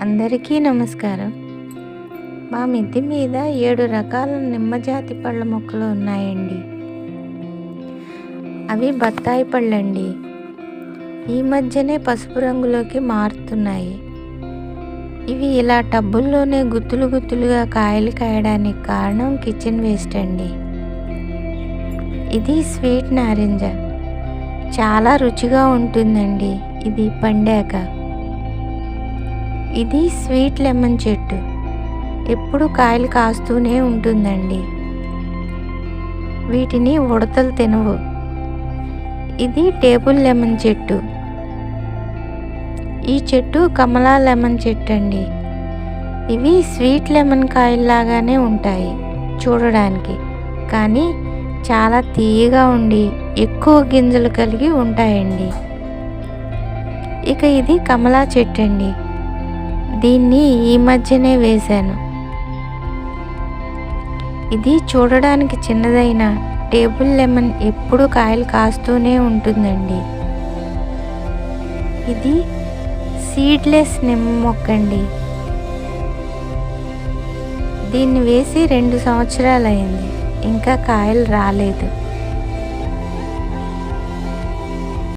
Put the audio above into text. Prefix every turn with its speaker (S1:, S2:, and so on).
S1: అందరికీ నమస్కారం. మా మిద్దె మీద ఏడు రకాల నిమ్మజాతి పళ్ళ మొక్కలు ఉన్నాయండి. అవి బత్తాయి పళ్ళండి. ఈ మధ్యనే పసుపు రంగులోకి మారుతున్నాయి. ఇవి ఇలా టబ్బుల్లోనే గుత్తులు గుత్తులుగా కాయలు కాయడానికి కారణం కిచెన్ వేస్ట్ అండి. ఇది స్వీట్ నారింజ. చాలా రుచిగా ఉంటుందండి. ఇది పండాక. ఇది స్వీట్ లెమన్ చెట్టు. ఎప్పుడు కాయలు కాస్తూనే ఉంటుందండి. వీటిని ఉడతలు తినవు. ఇది టేబుల్ లెమన్ చెట్టు. ఈ చెట్టు కమలా లెమన్ చెట్టు అండి ఇవి స్వీట్ లెమన్ కాయల్లాగానే ఉంటాయి చూడడానికి. కానీ చాలా తీయగా ఉండి ఎక్కువ గింజలు కలిగి ఉంటాయండి. ఇక ఇది కమలా చెట్టు అండి దీన్ని ఈ మధ్యనే వేశాను. ఇది చూడడానికి చిన్నదైన టేబుల్ లెమన్ ఎప్పుడు కాయలు కాస్తూనే ఉంటుందండి. ఇది సీడ్లెస్ నిమ్మ మొక్క అండి దీన్ని వేసి రెండు సంవత్సరాలు అయింది ఇంకా కాయలు రాలేదు.